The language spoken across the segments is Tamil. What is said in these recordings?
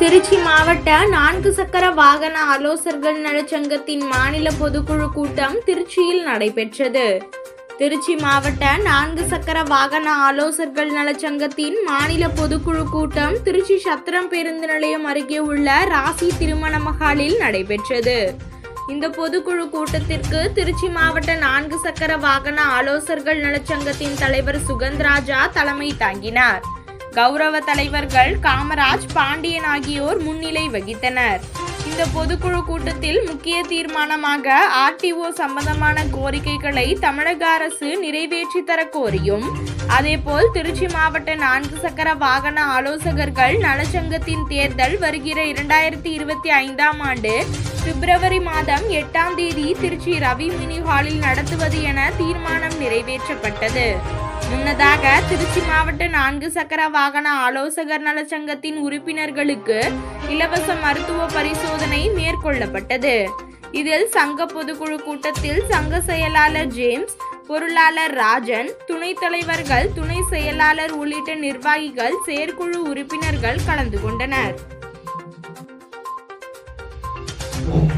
திருச்சி மாவட்ட நான்கு சக்கர வாகன ஆலோசகர்கள் நலச்சங்கத்தின் மாநில பொதுக்குழு கூட்டம் திருச்சியில் நடைபெற்றது. திருச்சி மாவட்ட நான்கு சக்கர வாகன ஆலோசகர்கள் நலச்சங்கத்தின் மாநில பொதுக்குழு கூட்டம் திருச்சி சத்திரம் பேருந்து நிலையம் அருகே உள்ள ராசி திருமண மகாலில் நடைபெற்றது. இந்த பொதுக்குழு கூட்டத்திற்கு திருச்சி மாவட்ட நான்கு சக்கர வாகன ஆலோசகர்கள் நலச்சங்கத்தின் தலைவர் சுகந்த்ராஜா தலைமை தாங்கினார். கௌரவ தலைவர்கள் காமராஜ் பாண்டியன் ஆகியோர் முன்னிலை வகித்தனர். இந்த பொதுக்குழு கூட்டத்தில் முக்கிய தீர்மானமாக ஆர்டிஓ சம்பந்தமான கோரிக்கைகளை தமிழக அரசு நிறைவேற்றி தர கோரியும் அதேபோல் திருச்சி மாவட்ட நான்கு சக்கர வாகன ஆலோசகர்கள் நலச்சங்கத்தின் தேர்தல் வருகிற இரண்டாயிரத்தி இருபத்தி ஐந்தாம் ஆண்டு பிப்ரவரி மாதம் எட்டாம் தேதி திருச்சி ரவி மினி ஹாலில் நடத்துவது என தீர்மானம் நிறைவேற்றப்பட்டது. முன்னதாக திருச்சி மாவட்ட நான்கு சக்கர வாகன ஆலோசகர் நலச்சங்கத்தின் உறுப்பினர்களுக்கு இலவச மருத்துவ பரிசோதனை மேற்கொள்ளப்பட்டது. இதில் சங்க பொதுக்குழு கூட்டத்தில் சங்க செயலாளர் ஜேம்ஸ் பொருளாளர் ராஜன் துணைத் தலைவர்கள் துணை செயலாளர் உள்ளிட்ட நிர்வாகிகள் செயற்குழு உறுப்பினர்கள் கலந்து கொண்டனர்.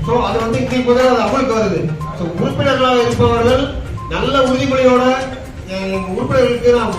ஸோ அது வந்து இன்றைக்கு முதல் அது அமலுக்கு வருது. ஸோ உறுப்பினர்களாக இருப்பவர்கள் நல்ல உறுதிமொழியோட உறுப்பினர்களுக்கு நான்